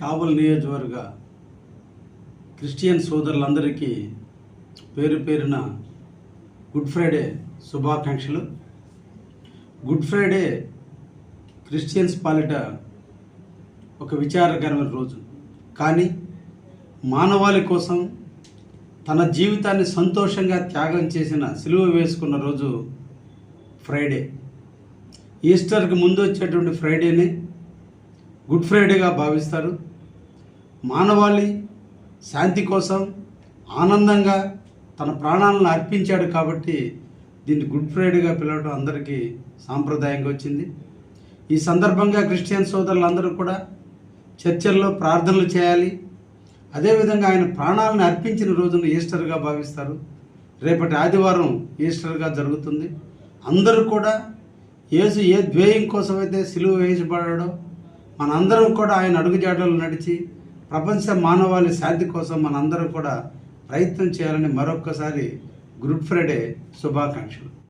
కావల్ నియోజకవర్గ క్రిస్టియన్ సోదరులందరికీ పేరు పేరున గుడ్ ఫ్రైడే శుభాకాంక్షలు. గుడ్ ఫ్రైడే క్రిస్టియన్స్ పాలిట ఒక విచారకరమైన రోజు. కానీ మానవాళి కోసం తన జీవితాన్ని సంతోషంగా త్యాగం చేసిన సిలువ వేసుకున్న రోజు ఫ్రైడే. ఈస్టర్కి ముందు వచ్చేటువంటి ఫ్రైడేని గుడ్ ఫ్రైడేగా భావిస్తారు. మానవాళి శాంతి కోసం ఆనందంగా తన ప్రాణాలను అర్పించాడు కాబట్టి దీన్ని గుడ్ ఫ్రైడేగా పిలవడం అందరికీ సాంప్రదాయంగా వచ్చింది. ఈ సందర్భంగా క్రిస్టియన్ సోదరులందరూ కూడా చర్చల్లో ప్రార్థనలు చేయాలి. అదేవిధంగా ఆయన ప్రాణాలను అర్పించిన రోజును ఈస్టర్గా భావిస్తారు. రేపటి ఆదివారం ఈస్టర్గా జరుగుతుంది. అందరూ కూడా యేసు ఏ ధ్యేయం కోసమైతే సిలువ వేయబడాడో మనందరం కూడా ఆయన అడుగుజాడలు నడిచి ప్రపంచ మానవాళి శాంతి కోసం మనందరం కూడా ప్రయత్నం చేయాలని మరొక్కసారి గుడ్ ఫ్రైడే శుభాకాంక్షలు.